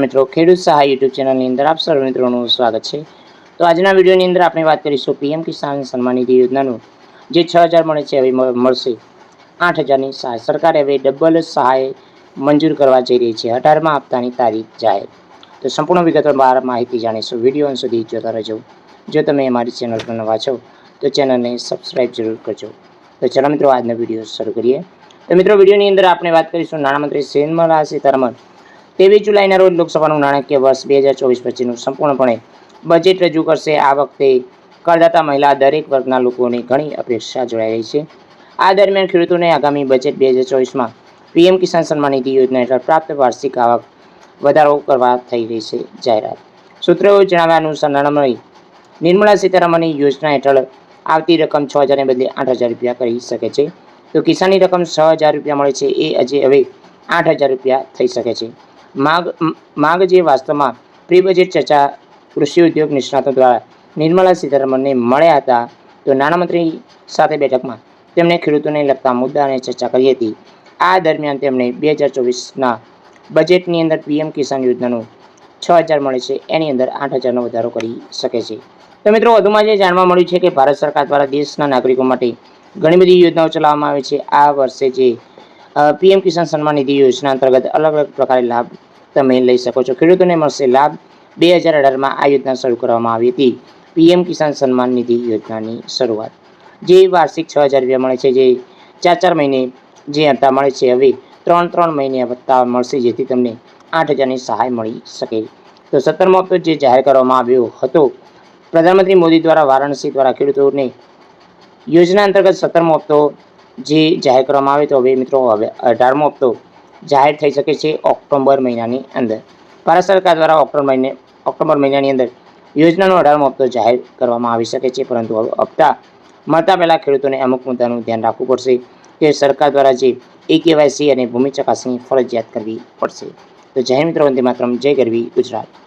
મિત્રો, ખેડૂત સહાય યુટ્યુબ ચેનલની અંદર આપ સર્વ મિત્રોનું સ્વાગત છે. તો આજના વિડીયોની અંદર આપણે વાત કરીશું પીએમ કિસાન સન્માન નિધિ યોજનાનું, જે છ હજાર મળે છે, હવે મળશે. આઠ હજારની સહાય, સરકારે હવે ડબલ સહાય મંજૂર કરવા જઈ રહી છે, અઢારમાં હપ્તાની તારીખ જાહેર. તો સંપૂર્ણ વિગતવાર માહિતી જાણીશું, વીડિયો અંત સુધી જોતા રહેજો. જો તમે અમારી ચેનલ પર નવા છો, તો ચેનલને સબસ્ક્રાઈબ જરૂર કરજો. તો ચાલો મિત્રો, આજનો વીડિયો શરૂ કરીએ. તો મિત્રો, વિડીયોની અંદર આપણે વાત કરીશું નાણામંત્રી નિર્મલા સીતારમણ ત્રેવીસ જુલાઈના રોજ લોકસભાનું નાણાકીય વર્ષ બે હજાર ચોવીસ પછીનું સંપૂર્ણપણે બજેટ રજૂ કરશે. આ વખતે કરદાતા મહિલા દરેક વર્ગના લોકોની ઘણી અપેક્ષા જોડાઈ રહી છે. આ દરમિયાન ખેડૂતોને આગામી બજેટ બે હજાર ચોવીસમાં પીએમ કિસાન સન્માન નિધિ યોજના હેઠળ પ્રાપ્ત વાર્ષિક આવક વધારો કરવા થઈ રહી છે. જાહેરાત. સૂત્રોએ જણાવ્યા અનુસાર નાણામંત્રી નિર્મલા સીતારામનની યોજના હેઠળ આવતી રકમ છ હજારને બદલે આઠ હજાર રૂપિયા કરી શકે છે. તો કિસાનની રકમ છ હજાર રૂપિયા મળે છે. એ હજી હવે આઠ હજાર રૂપિયા થઈ શકે છે. માગ માગ જે વાસ્તવમાં પ્રી બજેટ ચર્ચા કૃષિ ઉદ્યોગ નિષ્ણાતો દ્વારા નિર્મલા સીતારમણને મળ્યા હતા, તો નાણામંત્રી સાથે બેઠકમાં તેમણે ખેડૂતોને લગતા મુદ્દાને ચર્ચા કરી હતી. આ દરમિયાન તેમણે બે હજાર ચોવીસના બજેટની અંદર પીએમ કિસાન યોજનાનું છ હજાર મળે છે, એની અંદર આઠ હજારનો વધારો કરી શકે છે. તો મિત્રો, વધુમાં જે જાણવા મળ્યું છે કે ભારત સરકાર દ્વારા દેશના નાગરિકો માટે ઘણી બધી યોજનાઓ ચલાવવામાં આવે છે. આ વર્ષે જે પીએમ કિસાન સન્માન નિધિ યોજના અંતર્ગત અલગ અલગ પ્રકારે લાભ તમે લઈ શકો છો. ખેડૂતોને મળશે લાભ બે હજાર અઢારમાં આ યોજના શરૂ કરવામાં આવી હતી. પીએમ કિસાન સન્માન નિધિ યોજનાની શરૂઆત. જે વાર્ષિક છ હજાર રૂપિયા મળે છે, જે ચાર ચાર મહિને જે હપ્તા મળે છે, હવે ત્રણ ત્રણ મહિને હપ્તા મળશે, જેથી તમને આઠ હજારની સહાય મળી શકે. તો સત્તરમો હપ્તો જે જાહેર કરવામાં આવ્યો હતો, પ્રધાનમંત્રી મોદી દ્વારા વારાણસી દ્વારા ખેડૂતોને યોજના અંતર્ગત સત્તરમો હપ્તો જે જાહેર કરવામાં આવે તો હવે મિત્રો હવે અઢારમો હપ્તો જાહેર થઈ શકે છે ઓક્ટોબર મહિનાની અંદર. ભારત સરકાર દ્વારા ઓક્ટોબર મહિને, ઓક્ટોબર મહિનાની અંદર યોજનાનો અઢારમો હપ્તો જાહેર કરવામાં આવી શકે છે, પરંતુ હવે હપ્તા મળતા પહેલાં ખેડૂતોને અમુક મુદ્દાનું ધ્યાન રાખવું પડશે કે સરકાર દ્વારા જે એ કેવાયસી અને ભૂમિ ચકાસણી ફરજિયાત કરવી પડશે. તો જય મિત્રો, વંદે માત્રમ, જય ગરવી ગુજરાત.